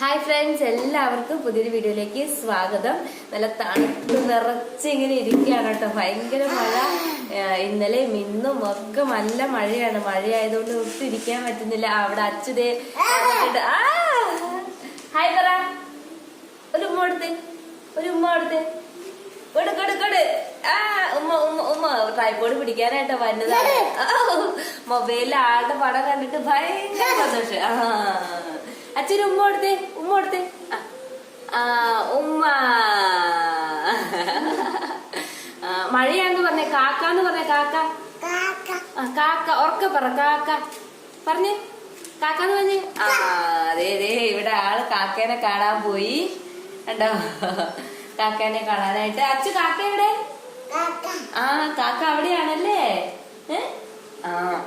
Hi friends എല്ലാവർക്കും പുതിയൊരു വീഡിയോയിലേക്ക് സ്വാഗതം. നല്ല തണുത്ത് നിറച്ച് ഇങ്ങനെ ഇരിക്കുകയാണ് കേട്ടോ. ഭയങ്കര മഴ. ഇന്നലെ ഇന്നും ഒക്കെ നല്ല മഴയാണ്. മഴയായതുകൊണ്ട് ഒട്ടും ഇരിക്കാൻ പറ്റുന്നില്ല. അവിടെ അച്ഛതേ ഹായ് പറ. ഒരു ഉമ്മ കൊടുത്ത് ഒരു ഉമ്മ കൊടുത്ത് കൊടു കൊടു കൊടു ആ ഉമ്മ ഉമ്മ ഉമ്മ. ട്രൈപ്പോഡ് പിടിക്കാനായിട്ടോ വന്നതാണ് മൊബൈലിൽ ആളുടെ പടം കണ്ടിട്ട് ഭയങ്കര സന്തോഷം. ആ. അച്ഛന് ഉമ്മ കൊടുത്തേ ഉമ്മ കൊടുത്തേ. ആ. ഉമ്മ. മഴയാന്ന് പറഞ്ഞേ കാക്കാന്ന് പറഞ്ഞേ കാക്ക. കാക്ക. ഉറക്ക പറ കാക്ക. പറഞ്ഞേ കാക്കാന്ന് പറഞ്ഞേ. ആ അതെ അതെ ഇവിടെ ആൾ കാക്കേനെ കാണാൻ പോയി. കണ്ടോ? കാക്കേനെ കാണാനായിട്ട്. അച്ഛൻ കാക്ക എവിടെ? ആ കാക്ക അവിടെയാണല്ലേ? ഏ? ആ.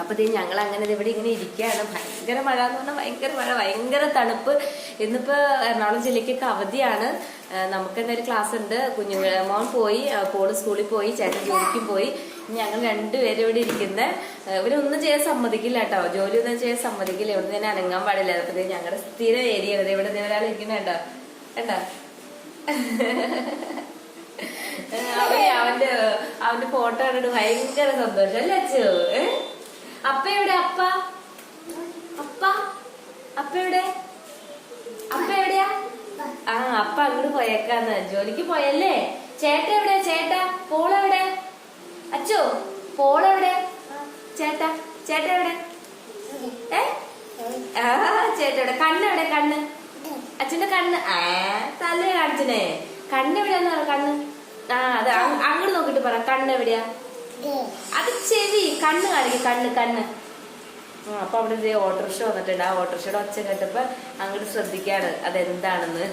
അപ്പൊ ദേ ഞങ്ങൾ അങ്ങനെ ഇവിടെ ഇങ്ങനെ ഇരിക്കുകയാണ് ഭയങ്കര മഴ എന്ന് പറഞ്ഞാൽ ഭയങ്കര മഴ ഭയങ്കര തണുപ്പ്. ഇന്നിപ്പോ എറണാകുളം ജില്ലയ്ക്കൊക്കെ അവധിയാണ്. നമുക്ക് എന്തായാലും ക്ലാസ് ഉണ്ട് കുഞ്ഞു മോൻ പോയി പോൾ സ്കൂളിൽ പോയി ചേട്ടൻ ജോലിക്കും പോയി. ഞങ്ങൾ രണ്ടുപേരും ഇവിടെ ഇരിക്കുന്നത് ഇവരൊന്നും ചെയ്യാൻ സമ്മതിക്കില്ല കേട്ടോ. ജോലി ഒന്നും ചെയ്യാൻ സമ്മതിക്കില്ല. ഇവിടെ തന്നെ അനങ്ങാൻ പാടില്ല. അപ്പൊ ഞങ്ങളുടെ സ്ഥിര ഏരിയ ഇവിടെ. ഇവിടെ ഒരാൾ ഇരിക്കുന്നുണ്ടോ കണ്ടോ? കേട്ടോ അവന്റെ അവന്റെ ഫോട്ടോ കണ്ടിട്ട് ഭയങ്കര സന്തോഷം. അല്ലേ അച്ഛോ? ഏ? അപ്പ എവിടെ? അപ്പ? അപ്പ? അപ്പ എവിടെ? അപ്പ എവിടെയാ? ആ അപ്പ അങ്ങോട്ട് പോയേക്കാന്ന്. ജോലിക്ക് പോയല്ലേ? ചേട്ട എവിടെ? ചേട്ട പോളെവിടെ അച്ചോ പോളെവിടെ ചേട്ട ചേട്ട എവിടെ? ഏ? ആ ചേട്ട എവിടെ? കണ്ണ് എവിടെ? കണ്ണ്? അച്ഛന്റെ കണ്ണ്. ആ തല കാണിച്ചനെ. കണ്ണ് എവിടെയാന്ന് പറ കണ്ണ്. ആ അത് അങ്ങോട്ട് നോക്കിട്ട് പറ കണ്ണ് എവിടെയാ? അത് ചെവി കണ്ണ് കാണിക്കും കണ്ണ് കണ്ണ്. ആ, അപ്പൊ അവിടെ ഇതേ ഓട്ടോറിക്ഷ വന്നിട്ടുണ്ട്. ആ ഓട്ടോറിക്ഷയുടെ ഒച്ച കേട്ടപ്പോ അങ്ങോട്ട് ശ്രദ്ധിക്കാണ് അതെന്താണെന്ന്.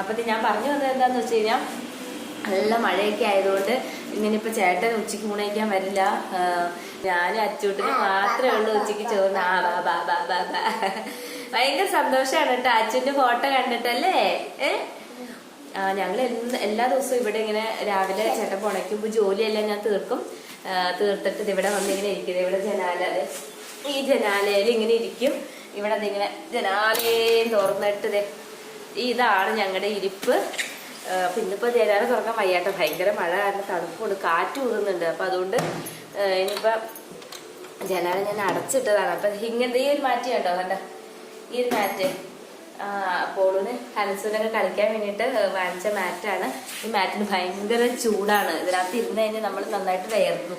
അപ്പൊ ഞാൻ പറഞ്ഞു വന്നത് എന്താന്ന് വെച്ച് കഴിഞ്ഞാൽ നല്ല മഴയൊക്കെ ആയതുകൊണ്ട് ഇങ്ങനെ ഇപ്പൊ ചേട്ടൻ ഉച്ചയ്ക്ക് ഊണയിക്കാൻ വരില്ല. ഞാനും അച്ചൂട്ടിന് മാത്രമേ ഉള്ളൂ ഉച്ചയ്ക്ക് ചോറിന്. ആ ബാ ബാ ബാ ബാ ബാ. ഭയങ്കര സന്തോഷാണ് കേട്ടോ അച്ഛന്റെ ഫോട്ടോ കണ്ടിട്ടല്ലേ? ഏ? ഞങ്ങൾ എല്ലാ ദിവസവും ഇവിടെ ഇങ്ങനെ രാവിലെ ചേട്ടൻ പുണയ്ക്കുമ്പോൾ ജോലിയെല്ലാം ഞാൻ തീർക്കും. തീർത്തിട്ട് ഇത് ഇവിടെ വന്ന് ഇങ്ങനെ ഇരിക്കുന്നത് ഇവിടെ ജനാല ഈ ജനാലയിൽ ഇങ്ങനെ ഇരിക്കും. ഇവിടെ ഇങ്ങനെ ജനാലയും തുറന്നിട്ട് ഇതാണ് ഞങ്ങളുടെ ഇരിപ്പ്. പിന്നിപ്പോ ജനാല തുറക്കാൻ വയ്യാട്ടോ. ഭയങ്കര മഴ കാരണം തണുപ്പുണ്ട്. കാറ്റ് ഊതുന്നുണ്ട് അപ്പൊ അതുകൊണ്ട് ഇനിയിപ്പോ ജനാല ഞാൻ അടച്ചിട്ടതാണ്. അപ്പൊ ഇങ്ങനത്തെ ഈ ഒരു മാറ്റി കണ്ടോ കണ്ട? ഈ ഒരു മാറ്റ്. പോളിന് ഹനസൂനൊക്കെ കളിക്കാൻ വേണ്ടിയിട്ട് വാങ്ങിച്ച മാറ്റാണ്. ഈ മാറ്റിന് ഭയങ്കര ചൂടാണ്. ഇതിനകത്ത് ഇരുന്ന് കഴിഞ്ഞാൽ നമ്മൾ നന്നായിട്ട് വേർന്നു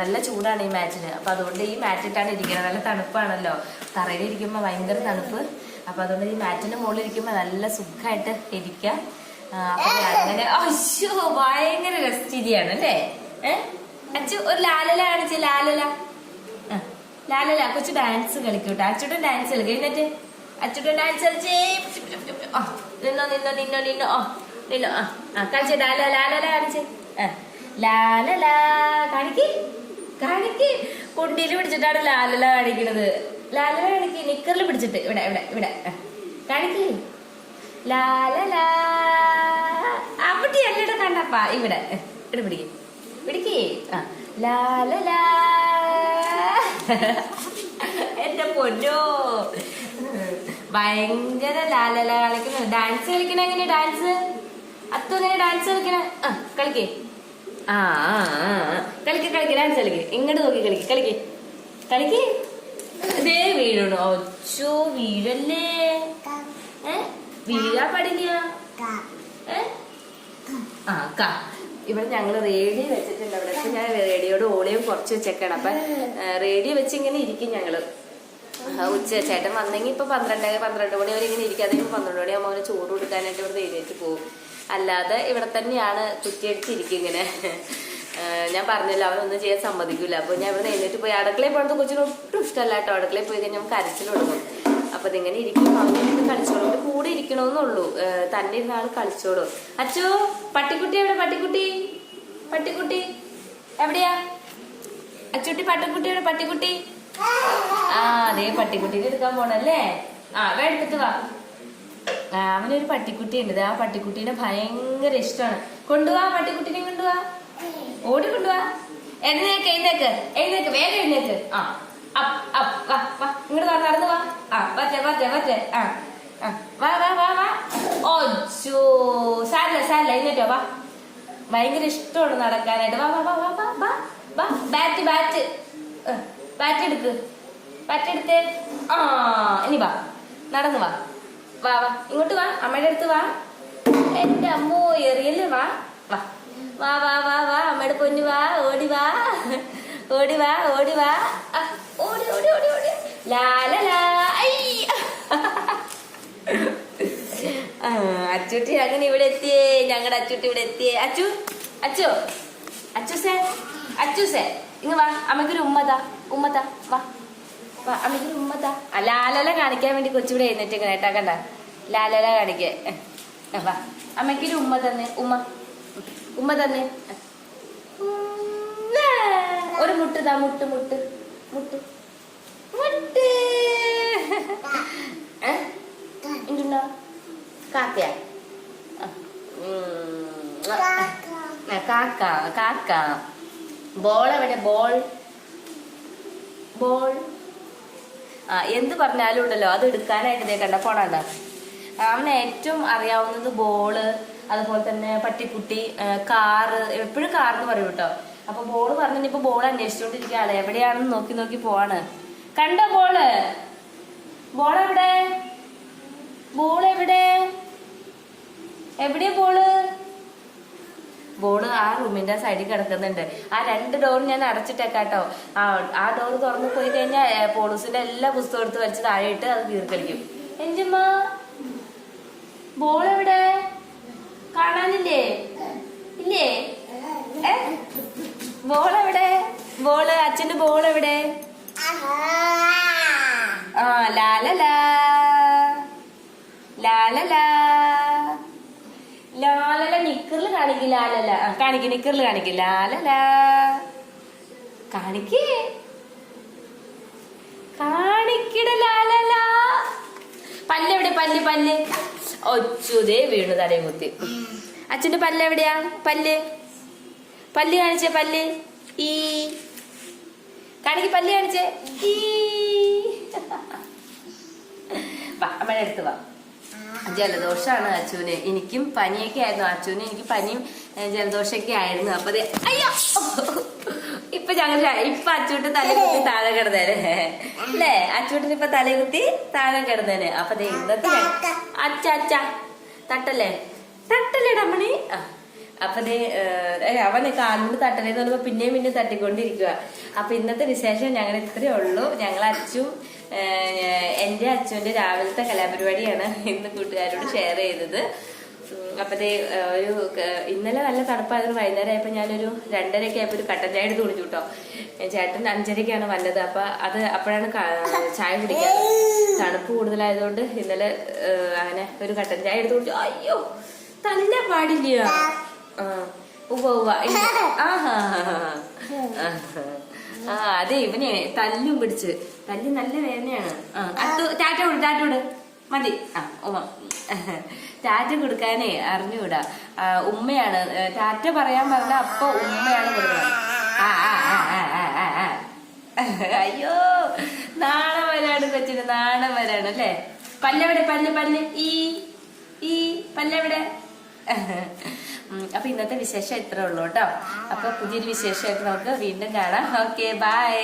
നല്ല ചൂടാണ് ഈ മാറ്റിന്. അപ്പൊ അതുകൊണ്ട് ഈ മാറ്റിട്ടാണ് ഇരിക്കുന്നത് നല്ല തണുപ്പാണല്ലോ. തറയിലിരിക്കുമ്പോൾ ഭയങ്കര തണുപ്പ്. അപ്പൊ അതുകൊണ്ട് ഈ മാറ്റിന്റെ മുകളിൽ ഇരിക്കുമ്പോൾ നല്ല സുഖമായിട്ട് ഇരിക്കാം. അപ്പൊ അങ്ങനെ അശോ ഭയങ്കര രസചിരിയാണ് അല്ലേ? ഏഹ് അച്ചു ഒരു ലാലല കാണിച്ച് ലാലല. ലാലല കൊച്ചു ഡാൻസ് കളിക്കൂട്ടോ അച്ഛൻ ഡാൻസ് കളിക്കും. എന്നിട്ട് അച്ചുട്ടൻ ഡാൻസ് കളിച്ചേ ആ, ലാല ലാല കൊണ്ടിയിൽ പിടിച്ചിട്ടാണ് ലാലല കാണിക്കുന്നത് ലാലല കാണിക്ക് നിക്കറിൽ പിടിച്ചിട്ട് ഇവിടെ ഇവിടെ ഇവിടെ കാണിക്ക് ലാലല അവിടെ അല്ലട കണ്ടപ്പാ ഇവിടെ ഇവിടെ പിടിക്ക് പിടിക്ക് ആ ലാലല എന്റെ പൊന്നോ ഭയങ്കര ലാലല കളിക്കുന്നു. ഡാൻസ് കളിക്കണ എങ്ങനെ ഡാൻസ് അത്തു എങ്ങനെ ഡാൻസ് കളിക്കണ. ആ കളിക്കേ. ആ. കളിക്ക് കളിക്ക് ഡാൻസ് കളിക്ക്. ഇങ്ങോട്ട് നോക്കി കളിക്ക് കളിക്ക്. കളിക്ക്. ദേ വീഴണോ ഒച്ചോ വീഴല്ലേ? ഏ? ആ കാ. ഇവിടെ ഞങ്ങൾ റേഡിയോ വെച്ചിട്ടുണ്ട്. അവിടെ ഞാൻ റേഡിയോയുടെ ഓളിയും കുറച്ച് വെച്ചേക്കാണ്. അപ്പൊ റേഡിയോ വെച്ച് ഇങ്ങനെ ഇരിക്കും ഞങ്ങൾ. ഉച്ച ചേട്ടൻ വന്നെങ്കിൽ ഇപ്പൊ പന്ത്രണ്ട് പന്ത്രണ്ട് മണി വരെ ഇങ്ങനെ ഇരിക്കാതെ പന്ത്രണ്ട് മണിയാകുമ്പോൾ അവന് ചോറ് കൊടുക്കാനായിട്ട് ഇവിടെ എഴുന്നേറ്റ് പോകും. അല്ലാതെ ഇവിടെ തന്നെയാണ് കുറ്റിയടിച്ചിരിക്കും ഇങ്ങനെ ഞാൻ പറഞ്ഞല്ലോ അവനൊന്നും ചെയ്യാൻ സമ്മതിക്കില്ല അപ്പൊ ഞാൻ ഇവിടെ എഴുന്നേറ്റ് പോയി. അടുക്കളയിൽ പോകണത് കൊച്ചിന് ഒട്ടും ഇഷ്ടമല്ല കേട്ടോ. അടുക്കളയിൽ പോയി കഴിഞ്ഞാൽ നമുക്ക് കരച്ചിൽ തുടങ്ങും. അപ്പൊ ഇതിങ്ങനെ ഇരിക്കും. അവനിരുന്ന് കളിച്ചോളും. കൂടെ ഇരിക്കണമെന്നുള്ളൂ തന്നെ ഇരുന്ന ആൾ കളിച്ചോളും. അച്ചോ പട്ടിക്കുട്ടി എവിടെ? പട്ടിക്കുട്ടി? പട്ടിക്കുട്ടി? എവിടെയാ? അച്ചുട്ടി പട്ടിക്കുട്ടി എവിടെ? പട്ടിക്കുട്ടി? ആ അതേ പട്ടിക്കുട്ടീനെ എടുക്കാൻ പോണല്ലേ? ആ വേണ്ടിട്ട് വാ. അവനൊരു പട്ടിക്കുട്ടി ഉണ്ട് ആ പട്ടിക്കുട്ടീനെ ഭയങ്കര ഇഷ്ടമാണ്. കൊണ്ടുപോവാ പട്ടിക്കുട്ടീനെ കൊണ്ടുപോവാ ഓടി കൊണ്ടുപോവാ എഴുന്നേക്ക് എഴുന്നേക്ക് എഴുന്നേക്ക് വേഗം എഴുന്നേക്ക്. ആ അപ്പ് അപ്പ് വാ വാ. ഇങ്ങോട്ട് നടന്നു വാ. ആ പറ്റേ പറ്റേ പറ്റേ ആ വാ വാ വാ വാ. ഓച്ചോ സാരില്ല സാരില്ല എഴുന്നേറ്റോ വാ. ഭയങ്കര ഇഷ്ടമാണ് നടക്കാനായിട്ട്. വാ വാ വാ വാ വാ. Bat bat. ബാറ്റ് എടുക്ക് ബാറ്റ് എടുത്ത് ആ ഇനി വാ. നടന്നു വാ. വാ വാ. ഇങ്ങോട്ട് വാ. അമ്മയുടെ അടുത്ത് വാ. എന്റെ അമ്മോ എറിയൽ വാ. വാ. വാ വാ വാ വാ. അമ്മയുടെ പൊന്നു വാ. ഓടി വാ. ഓടി വാ ഓടി വാ. ഓടി ഓടി ഓടി ഓടി. ലാല അച്ചുട്ടി അങ്ങനെ ഇവിടെ എത്തിയേ. ഞങ്ങളുടെ അച്ചുട്ടി ഇവിടെ എത്തിയേ. അച്ചു അച്ചു. അച്ചുസേ. അച്ചുസേ. ഇങ്ങ് വാ അമ്മയ്ക്കൊരു ഉമ്മതാ ഉമ്മതാ വാ. വാ അമ്മയ്ക്കൊരു ഉമ്മതാ ലാലല കാണിക്കാൻ വേണ്ടി കൊച്ചിവിടെ എഴുന്നേറ്റ് കേട്ടാ കണ്ട? ലാലല കാണിക്കേ. വാ. അമ്മയ്ക്കൊരു ഉമ്മ തന്നെ ഉമ്മ. ഉമ്മ തന്നെ. ഒരു മുട്ട് താ മുട്ട് മുട്ട്. മുട്ട്. മുട്ട്. എന്തുണ്ടോ? കാക്കയാ? കാക്ക കാക്ക. ബോൾ എവിടെ ബോൾ ബോൾ ആ എന്ത് പറഞ്ഞാലും ഉണ്ടല്ലോ അത് എടുക്കാനായിട്ട് ഇതേ കണ്ട ഫോണാണ് അവന് ഏറ്റവും അറിയാവുന്നത് ബോൾ അതുപോലെ തന്നെ പട്ടിക്കുട്ടി കാറ് എപ്പോഴും കാർന്ന് പറയും കേട്ടോ. അപ്പൊ ബോൾ പറഞ്ഞിപ്പോ ബോൾ അന്വേഷിച്ചോണ്ടിരിക്കുകയാണ്. എവിടെയാണെന്ന് നോക്കി നോക്കി പോവാണ്. കണ്ടോ ബോൾ ബോൾ എവിടെ? ബോൾ എവിടെ? എവിടെയാ ബോൾ ബോൾ ആ റൂമിന്റെ സൈഡിൽ കിടക്കുന്നുണ്ട്. ആ രണ്ട് ഡോർ ഞാൻ അടച്ചിട്ടേക്കാട്ടോ. ആ ഡോർ തുറന്നു പോയി കഴിഞ്ഞാൽ പോളൂസിന്റെ എല്ലാ പുസ്തകം എടുത്ത് വെച്ച് താഴെ ഇട്ട് അത് തീർക്കളിക്കും എന്റമ്മ ബോൾ എവിടെ? കാണാനില്ലേ? ഇല്ലേ? ബോൾ എവിടെ? ബോൾ അച്ഛന്റെ ബോൾ എവിടെ? ആ ലാലലാ ലാലലാ ലാലല നിക്കറിൽ കാണിക്കും ലാലല. കാണിക്ക് നിക്കറിൽ കാണിക്ക്. ലാലല. കാണിക്കേ. കാണിക്കട ലാലല. പല്ലെവിടെ പല്ല് പല്ല്? ഒച്ചുതേ വീണു തടയും കുത്തി. അച്ഛന്റെ പല്ല് എവിടെയാ? പല്ല്? പല്ല് കാണിച്ചേ പല്ല്? ഈ. കാണിക്ക് പല്ല് കാണിച്ചേ? ഈ. വാ അമ്മയുടെ അടുത്ത് വാ. ജലദോഷമാണ് അച്ചുവിന് എനിക്കും പനിയൊക്കെ ആയിരുന്നു. അച്ചുവിന് എനിക്ക് പനിയും ജലദോഷമൊക്കെ ആയിരുന്നു. അപ്പൊ അതെ അയ്യോ! ഇപ്പൊ ഞങ്ങൾ ഇപ്പൊ അച്ചൂട്ട് തലകുത്തി താഴെ കിടന്നേനെ. അല്ലേ? അച്ചൂട്ടിന് ഇപ്പൊ തലകുത്തി താഴെ കിടന്നേനെ. അപ്പൊ ദേ ഇന്നത്തെ അച്ഛ അച്ഛ. തട്ടല്ലേ? തട്ടല്ലേ ഡമ്മണി ആ. അപ്പൊ അവന് കാലിന് തട്ടലേന്ന് പറയുമ്പോ പിന്നെയും പിന്നെയും തട്ടിക്കൊണ്ടിരിക്കുക അപ്പൊ ഇന്നത്തെ വിശേഷം ഞങ്ങൾ ഇത്രയേ ഉള്ളൂ. ഞങ്ങൾ അച്ചും ഏഹ്, അച്ഛന്റെ രാവിലത്തെ കലാപരിപാടിയാണ് ഇന്ന് കൂട്ടുകാരോട് ഷെയർ ചെയ്തത്. ഉം, അപ്പൊ ദേ ഏഹ്, ഒരു ഇന്നലെ നല്ല തണുപ്പായിരുന്നു വൈകുന്നേരം ആയപ്പോൾ ഞാനൊരു രണ്ടരയ്ക്ക് ആയപ്പോൾ ഒരു കട്ടൻ ചായ എടുത്ത് കുടിച്ചു കേട്ടോ ചേട്ടൻ അഞ്ചരക്കാണ് വന്നത് അപ്പൊ അത് അപ്പോഴാണ് ചായ കുടിക്കാറ് തണുപ്പ് കൂടുതലായതുകൊണ്ട് ഇന്നലെ അങ്ങനെ ഒരു കട്ടൻ ചായ എടുത്ത് കുടിച്ചു. അയ്യോ തല്ല പാടില്ല ഉവ്വ ഉവ്വ ഹാ ആ അതെ ഇവനെ. തല്ലും പിടിച്ച്. തല്ലി നല്ല വേദനയാണ്. ആ ടാറ്റ വിട് ടാറ്റ വിട് മതി. ആ ഉമ്മ ടാറ്റ കൊടുക്കാനേ അറിഞ്ഞുകൂടാ. ഉമ്മയാണ്. ടാറ്റ പറയാൻ പറഞ്ഞ അപ്പൊ ഉമ്മയാണ് കൊടുക്കുന്നത്. ആ. അയ്യോ നാണം വരാണ് കൊച്ചിന് നാണം വരാണ് അല്ലേ? പല്ലെവിടെ പല്ല് പല്ല്. ഈ ഈ പല്ലെവിടെ? അപ്പൊ ഇന്നത്തെ വിശേഷം ഇത്രേ ഉള്ളൂ കേട്ടോ. അപ്പൊ പുതിയൊരു വിശേഷമായിട്ട് നമുക്ക് വീണ്ടും കാണാം. Okay bye